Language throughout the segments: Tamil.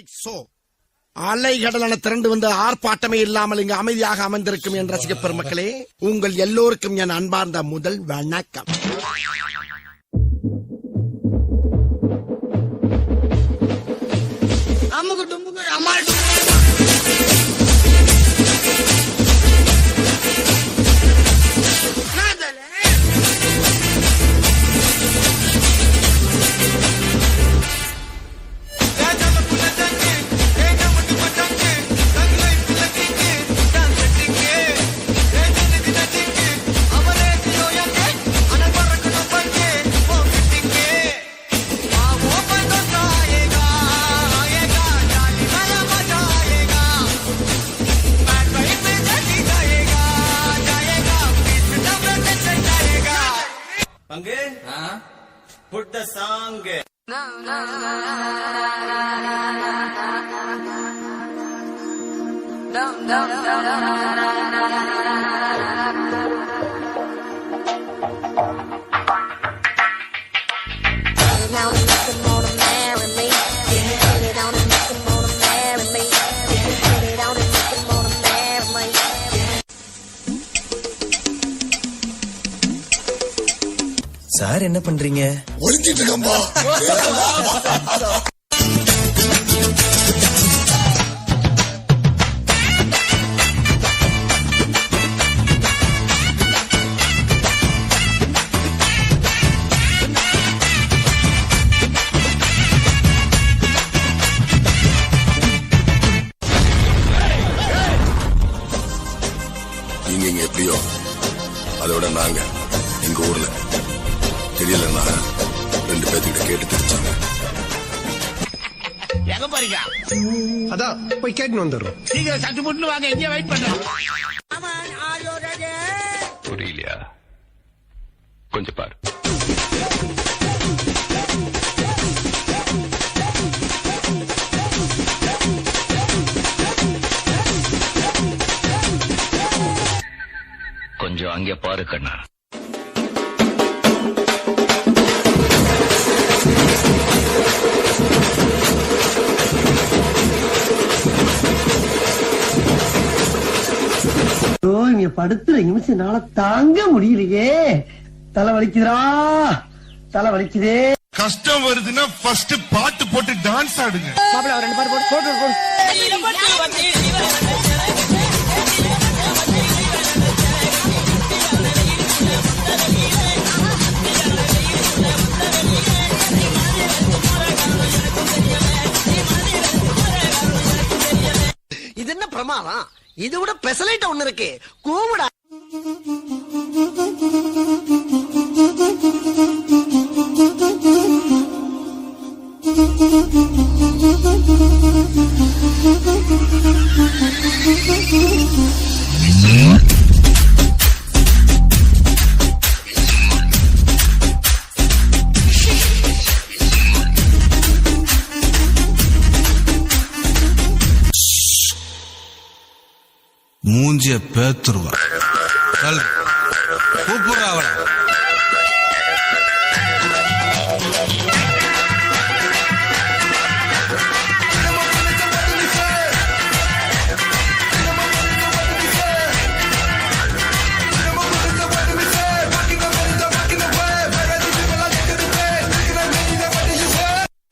சோ ஷோ அலைகடலான திரண்டு வந்து ஆர்ப்பாட்டமே இல்லாமல் இங்கு அமைதியாக அமர்ந்திருக்கும் என் ரசிக பெருமக்களே உங்கள் எல்லோருக்கும் என் அன்பார்ந்த முதல் வணக்கம். பங்கு put the song Get sir என்ன பண்றீங்க? ஒழிஞ்சிட்டு இருக்கம்பா நீங்க இங்க எப்படியோ அதோட நாங்க எங்க ஊர்ல. தெரியலன்னா ரெண்டு பேர்த்துக்கிட்ட கேட்டு தெரிஞ்சாங்க எங்க போறீங்க? அதான் போய் கேட்டுன்னு வந்துடுறோம். சீக்கிரம் சட்டு புட்டு வாங்க எங்க வெயிட் பண்றோம். புரியலையா? கொஞ்சம் பாரு. கொஞ்சம் அங்கே பாரு கண்ணா. இங்க படுத்துற நிமிஷம் என்னால தாங்க முடியலையே. தலை வலிக்குதுடா தலை வலிக்குதே கஷ்டம் வருதுன்னா ஃபர்ஸ்ட் பாட்டு போட்டு டான்ஸ் ஆடுங்க. இது என்ன பிரமாதம்? இது விட பெசலைட் ஒண்ணு இருக்கு. கூவுடா. மூஞ்சிய பேத்துருவா. கூப்பிடுற அவள.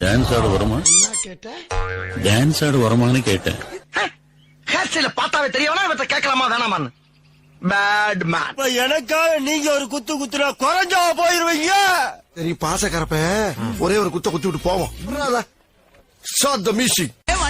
டான்ஸ் ஆட வருமா? டான்ஸ் ஆட வருமான்னு கேட்டேன். ஸ்டைல பார்த்தாவே தெரியவனா இவற்றை கேட்கலாமா வேணாமான்னு. பேட் மேன் எனக்காக நீங்க ஒரு குத்து குத்துனா குறைஞ்சா போயிருவீங்க. சரி பாசக்கரப்ப ஒரே ஒரு குத்த குத்தி விட்டு போவோம். ஷாட் த மியூசிக் ஏய்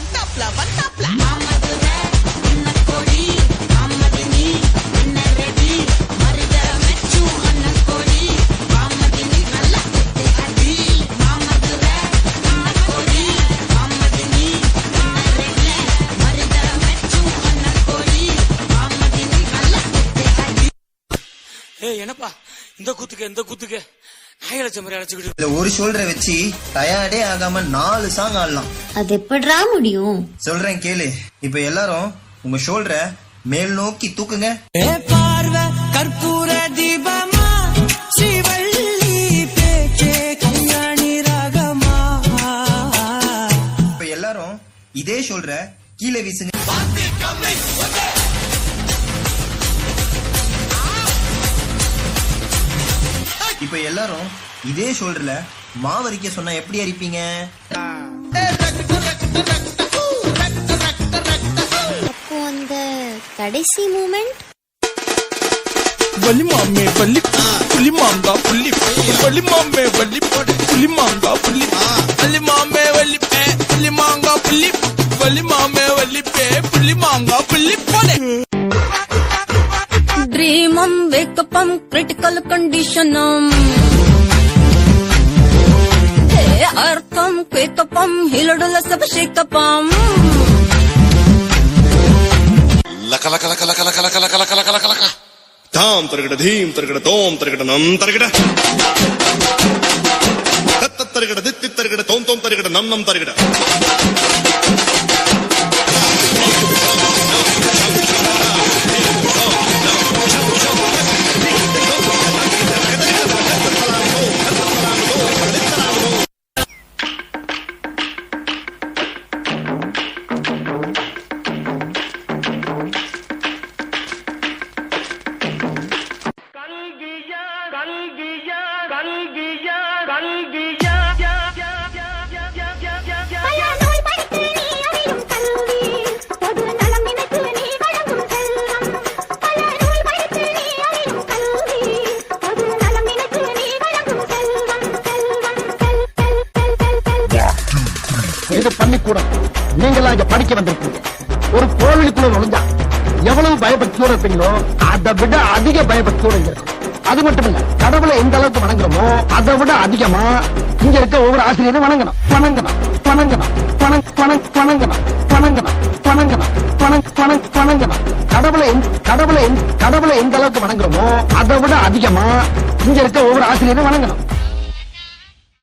என்னப்பா இந்த குத்துக்கு இந்த குத்துக்கு. நாய் அழைச்ச மாதிரி அழைச்சுக்கிட்டு இதுல ஒரு ஷோல்டரை வச்சு டயர்டே ஆகாம நாலு சாங் ஆடலாம். அது எப்படிடா முடியும்? சொல்றேன் கேளு. இப்ப எல்லாரும் உங்க ஷோல்டரை மேல் நோக்கி தூக்குங்க. பார்வை கற்பூர தீபமா? ஸ்ரீவள்ளி பேச்சே கல்யாணி ராகமா? இதே ஷோல்டரை கீழே வீசுங்க. இப்ப எல்லாரும் இதே ஷோல்டர்ல மாவரிக்க சொன்னா எப்படி அரிப்பீங்க? அப்போ அந்த கடைசி மூமெண்ட் வலிமாமே வலி புலிமாந்தா புள்ளி வலிமாமே வலி புலிமாந்தா புள்ளி வலிமாமே வலி புலிமாங்கா புள்ளி வலிமாமே புள்ளி போலே టేక్ పమ్ క్రిటికల్ కండిషనం అర్థం? కేకపం హిలడుల సభ శేకపం లక లక లక లక లక లక లక లక లక లక లక. తాం తరగడ ధీం తరగడ తోం తరగడ నం తరగడ. తరగడ దిత్తి తరగడ తోం తోం తరగడ నం నం తరగడ. பள்ளிக்கூடம் நீங்களாம் இங்க படிக்க வந்திருக்கீங்க. ஒரு கோவிலுக்குள்ள நுழைஞ்சா எவ்வளவு பயபக்தியோட இருப்பீங்களோ அதை விட அதிக பயபக்தியோட இங்க இருக்கும் அது மட்டும் இல்ல கடவுளை எந்த அளவுக்கு வணங்குறோமோ அதை விட அதிகமா இங்க இருக்க ஒவ்வொரு ஆசிரியரும் வணங்கணும். வணங்கணும். வணங்கணும். வணங் வணங் வணங்கணும். வணங்கணும். வணங்கணும். வணங் வணங் வணங்கணும். கடவுளை கடவுளை கடவுளை எந்த அளவுக்கு வணங்குறோமோ அதை விட அதிகமா இங்க இருக்க ஒவ்வொரு ஆசிரியரும் வணங்கணும்.